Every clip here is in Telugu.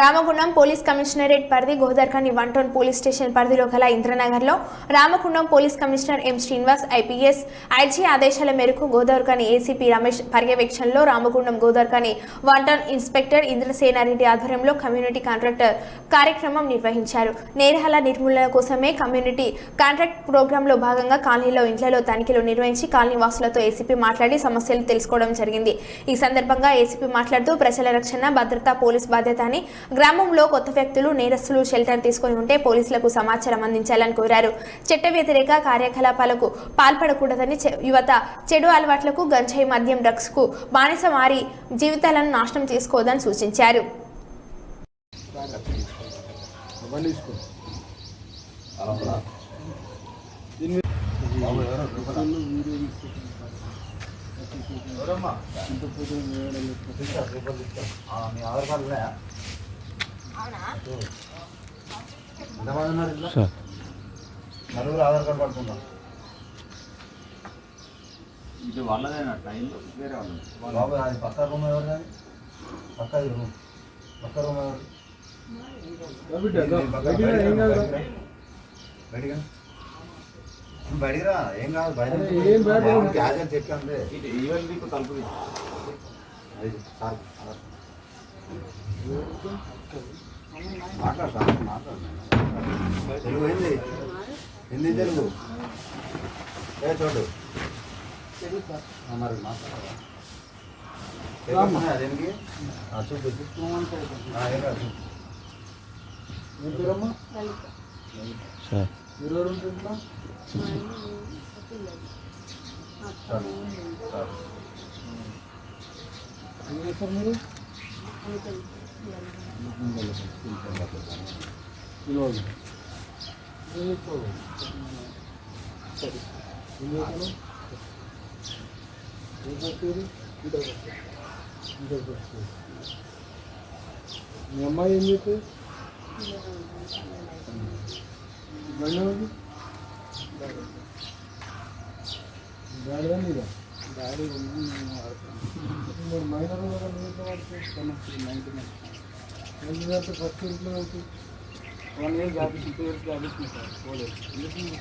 రామగుండం పోలీస్ కమిషనరేట్ పరిధి గోదర్ఖండ్ వన్ టౌన్ పోలీస్ స్టేషన్ పరిధిలో గల ఇంద్రనగర్లో Ramagundam police commissioner M Srinivas IPS IG ఆదేశాల మేరకు గోదావరికని ఏసీపీ రమేష్ పర్యవేక్షణలో Ramagundam Godavarikhani one town inspector Indrasena Reddy ఆధ్వర్యంలో కమ్యూనిటీ కాంట్రాక్టర్ కార్యక్రమం నిర్వహించారు. నేరహాల నిర్మూలన కోసమే కమ్యూనిటీ కాంట్రాక్ట్ ప్రోగ్రాంలో భాగంగా కాలనీలో ఇండ్లలో తనిఖీలు నిర్వహించి కాలనీ వాసులతో ఏసీపీ మాట్లాడి సమస్యలు తెలుసుకోవడం జరిగింది. ఈ సందర్భంగా ఏసీపీ మాట్లాడుతూ ప్రజల రక్షణ భద్రత పోలీస్ బాధ్యత అని గ్రామంలో కొత్త వ్యక్తులు నేరస్తులు షెల్టర్ తీసుకొని ఉంటే పోలీసులకు సమాచారం అందించాలని కోరారు. చట్ట వ్యతిరేక కార్యకలాపాలకు పాల్పడకూడదని చె- యువత చెడు అలవాట్లకు గంజాయి మద్యం డ్రగ్స్కు బానిస మారి జీవితాలను నాశనం చేసుకోవద్దని సూచించారు. మీ ఆధార్ కార్డు ఉన్నాయా? నలుగురు ఆధార్ కార్డు పడుతుందా ఇది వాళ్ళదేనా? ట్రైన్ వేరే వాళ్ళు బాబు అది పక్క రూమ్ ఎవరు కానీ పక్క రూమ్. పక్క రూమ్ ఎవరు బిడ్డ బయటికి రా, ఏం కాదు బయట మీకు తలుపు. అది సార్. మాట్లాడు సార్ మాట్లాడు తెలుగు ఏంది హిందీ తెలుగు ఏ చోటు? ఆ, మరి ఏం కాదు చూపు. ఏం పేరమ్మా? చాలు ఏం చేస్తారు మీరు? మీ అమ్మాయి ఏం చేస్తుంది బండి డాడీ కూడా నువ్వు ఎట్లా వాడుతున్నావు? నైన్టీన్ అంటే ఫస్ట్ ఇంట్లో వచ్చి వన్ ఇయర్ ఇచ్చి టూ ఇయర్స్ గ్యాప్ ఇచ్చింది సార్ పోలేదు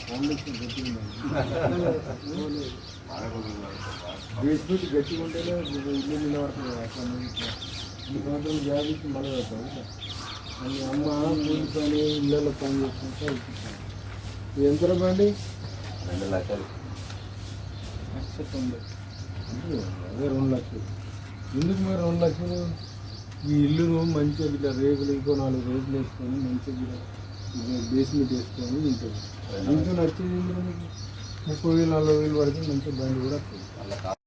ఫౌండేషన్ గట్టిగా బేస్మెంట్ గట్టిగా ఉంటేనే ఇల్లు నిలబడుతుంది ఇట్లా. ఈ సంవత్సరం జాబ్ ఇచ్చి మళ్ళీ మళ్ళీ అమ్మ కూలి పని ఇళ్ళలో పని చేసుకుంటే ఇప్పిస్తాను ఎంత బండి రెండు లక్షలు లక్ష తొంభై. అంటే అదే రెండు లక్షలు. ఎందుకు మరి రెండు లక్షలు? ఈ ఇల్లును మంచిగా ఇట్లా రేకులు ఇంకో నాలుగు రేకులు వేసుకొని మంచిగా ఇట్లా ఇట్లా బేస్మెంట్ వేసుకొని ఉంటుంది ఇంట్లో నచ్చేది ముప్పై వేలు నలభై వేలు పడితే మంచిగా బండి కూడా వస్తుంది.